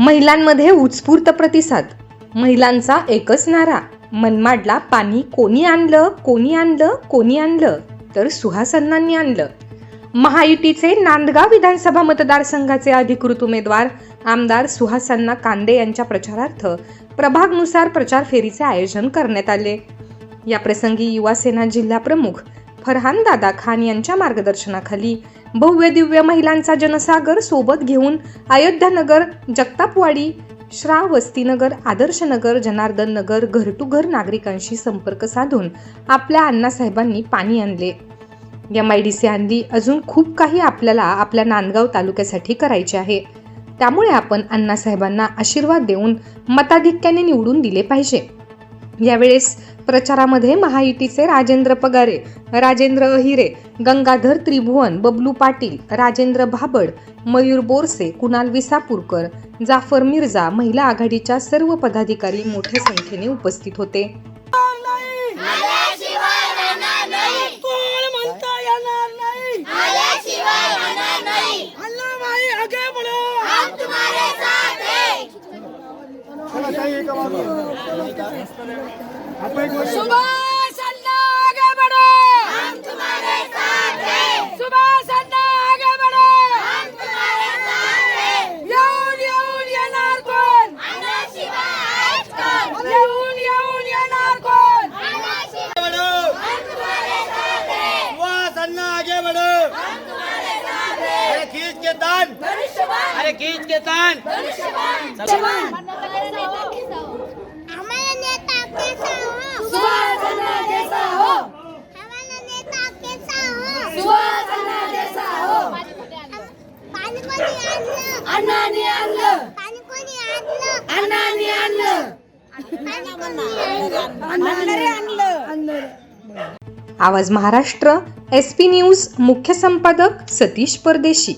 महिलांमध्ये उत्स्फूर्त प्रतिसाद. महिलांचा एकच नारा मनमाडला पाणी कोणी आणलं कोणी आणलं कोणी आणलं तर सुहासन्नांनी आणलं. महायुतीचे नांदगाव विधानसभा मतदारसंघाचे अधिकृत उमेदवार आमदार सुहासन्ना कांदे यांच्या प्रचारार्थ प्रभागनुसार प्रचार फेरीचे आयोजन करण्यात आले. या प्रसंगी युवा जिल्हा प्रमुख फरहान दादा खान यांच्या मार्गदर्शनाखाली भव्य दिव्य महिलांचा जनसागर सोबत घेऊन अयोध्यानगर जगतापवाडी श्रावस्तीनगर आदर्शनगर जनार्दन नगर घर टू घर नागरिकांशी संपर्क साधून आपल्या अण्णासाहेबांनी पाणी आणले. एम आय डी सी आणली अजून खूप काही आपल्याला आपल्या नांदगाव तालुक्यासाठी करायचे आहे. त्यामुळे आपण अण्णासाहेबांना आशीर्वाद देऊन मताधिक्याने निवडून दिले पाहिजे. यावेळेस प्रचारामध्ये महायुतीचे राजेंद्र पगारे राजेंद्र अहिरे गंगाधर त्रिभुवन बबलू पाटील राजेंद्र भाबड मयूर बोरसे कुणाल विसापूरकर जाफर मिर्झा महिला आघाडीच्या सर्व पदाधिकारी मोठ्या संख्येने उपस्थित होते कोण म्हणता येणार नाही अल्लाह भाई आगे बढ़ो सुभाष अल्लाह आगे बढ़ो। सुभाष अल्लाह आगे बढ़ो। येऊन येऊन येणार कोण येऊन येऊन येणार कोण बढ़ो। वाह सन्ना आगे बढ़ो। अरे खींच के तान। अरे खींच के तान। हमारा नेता कैसा हो सुभाष अल्लाह जैसा हो हमारा नेता कैसा हो सुभाष अल्लाह जैसा हो पाणी कोणी आणलं अण्णांनी आणलं अण्णांनी आणलं. आवाज महाराष्ट्र एस पी न्यूज मुख्य संपादक सतीश परदेशी.